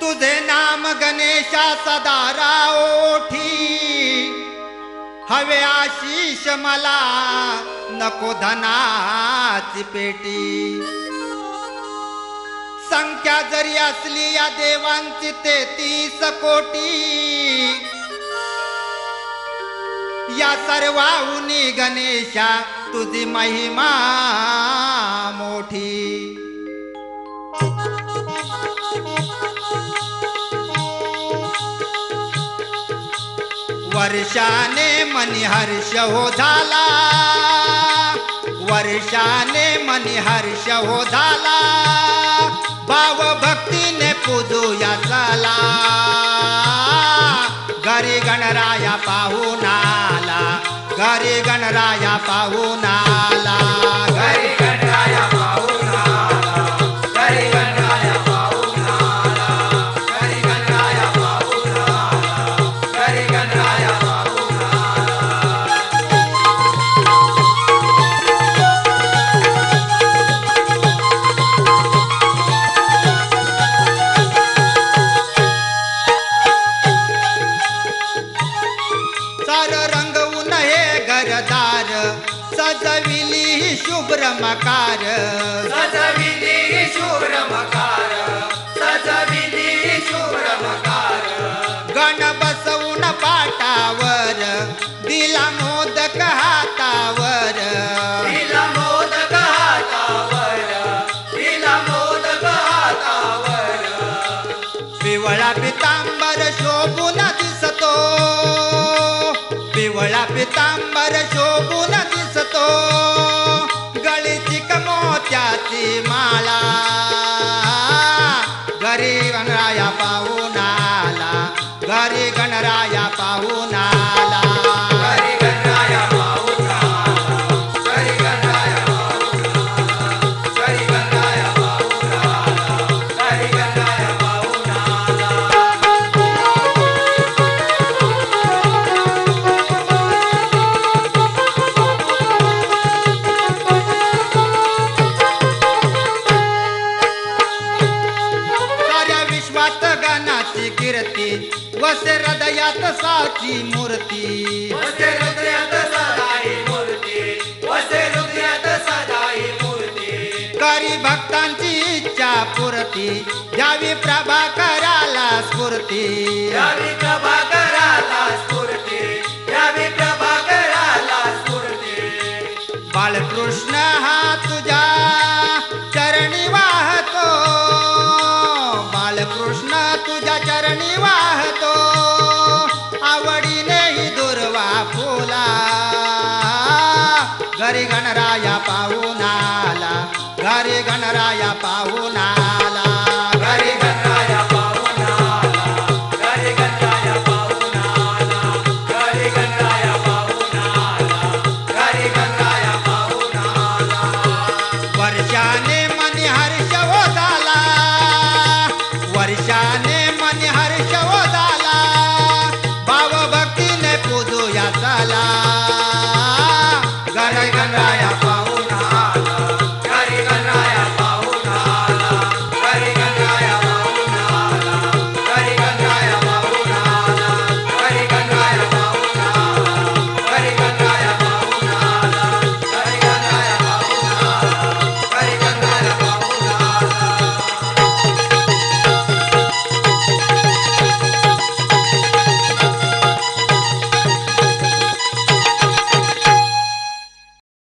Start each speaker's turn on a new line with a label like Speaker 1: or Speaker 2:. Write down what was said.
Speaker 1: तुझे नाम गणेशा सदा ओठी. हवे आशिष मला नको धनाची पेटी. संख्या जरी असली या देवांची तेतीस कोटी. या सर्वाहुनी गणेशा तुझी महिमा मोठी. वर्षाने मनी हर्ष हो झाला. वर्षाने मनी हर्ष हो झाला. भाव भक्तीने पूजूया चला. घरी गणराया पाहून आला. घरी गणराया पाहून सजविली ही शुभ्र मकार.
Speaker 2: सजविली शुभ्र मकार.
Speaker 1: आला साऱ्या विश्वात गणाची कीर्ती. वसे हृदयात साची मूर्ती.
Speaker 2: वसे हृदयात सदाई मूर्ती. वसे हृदयात सदाई मूर्ती.
Speaker 1: करी भक्तांची इच्छा पुरती. द्यावी प्रभाकराला स्फूर्ती.
Speaker 2: यावी प्रभाकर घरी गणराया पाहून आला. घरी गणराया पाहून